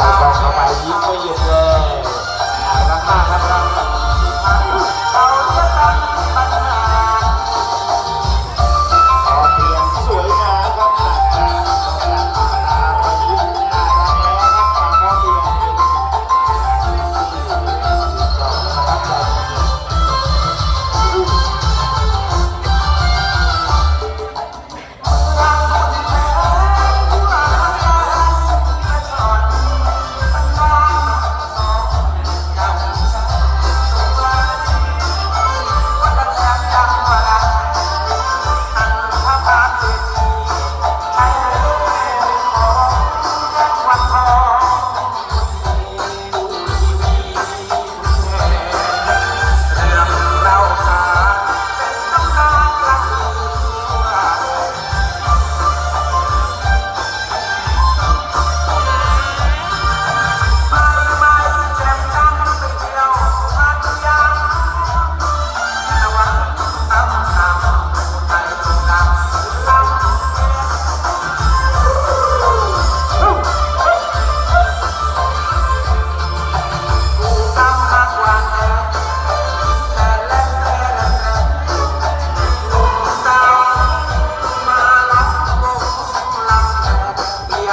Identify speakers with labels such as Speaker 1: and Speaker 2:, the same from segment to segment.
Speaker 1: ไปไเข้าไปยิ้มไม่
Speaker 2: หยุดเลย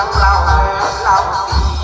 Speaker 1: ักเราแล้วเราดี